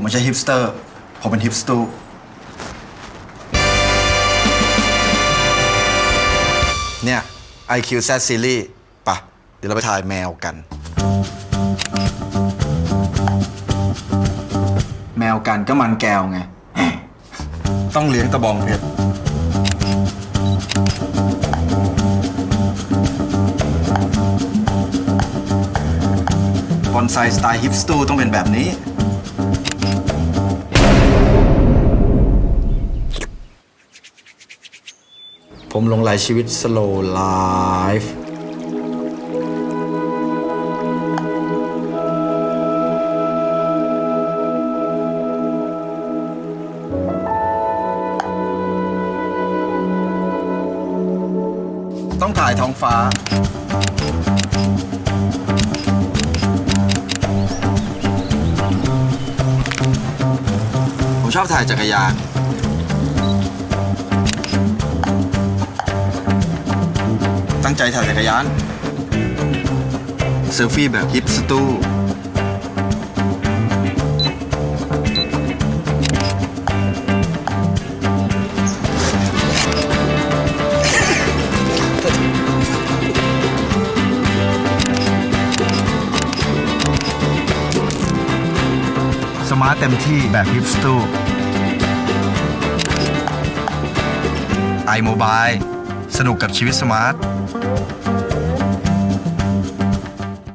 ผมไม่ใช่ฮิปสเตอร์ ผมเป็นฮิปสตูเนี่ย IQ Z Series ปะเดี๋ยวเราไปถ่ายแมวกัน แมวกันก็มันแก้วไง ต้องเลี้ยงตะบองเพชรบอนไซสไตล์ฮิปสตูต้องเป็นแบบนี้ ผมลงรายชีวิต slow life ต้องถ่ายท้องฟ้า ผมชอบถ่ายจักรยาน ตั้งใจถ่ายจักรยานเซลฟี่แบบฮิปสตูสมาร์ทเต็มที่แบบฮิปสตูไอโมบาย สนุกกับชีวิตสมาร์ท